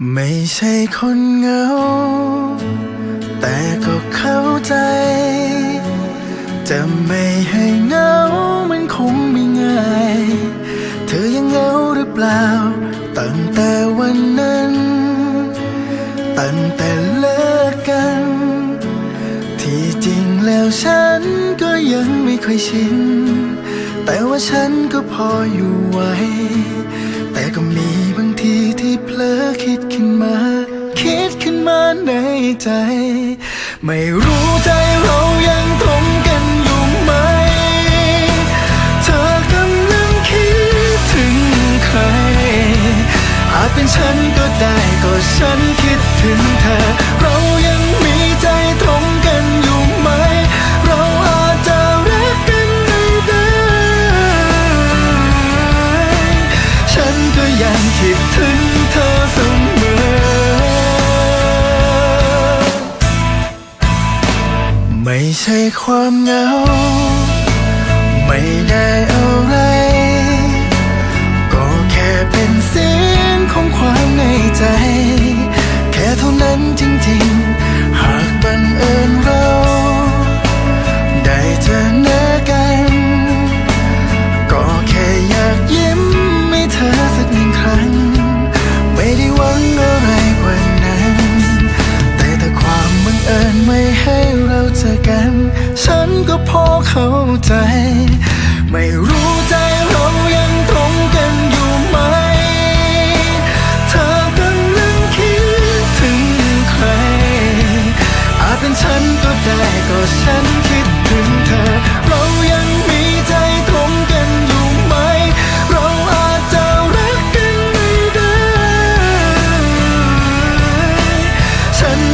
ไม่ใช่คนเหงา แต่ก็เข้าใจ จะไม่ให้เหงามันคงไม่ง่าย เธอยังเหงาหรือเปล่า ตั้งแต่วันนั้น ตั้งแต่เลิกกัน ที่จริงแล้วฉันก็ยังไม่ค่อยชิน แต่ว่าฉันก็พออยู่ไหว ขึ้นมา คิดขึ้นมาในใจ ไม่รู้ใจเรายังตรงกันอยู่ไหม เธอกำลังคิดถึงใคร อาจเป็นฉันก็ได้ก็ฉันคิดถึงเธอ ไม่ใช่ความเหงา 这山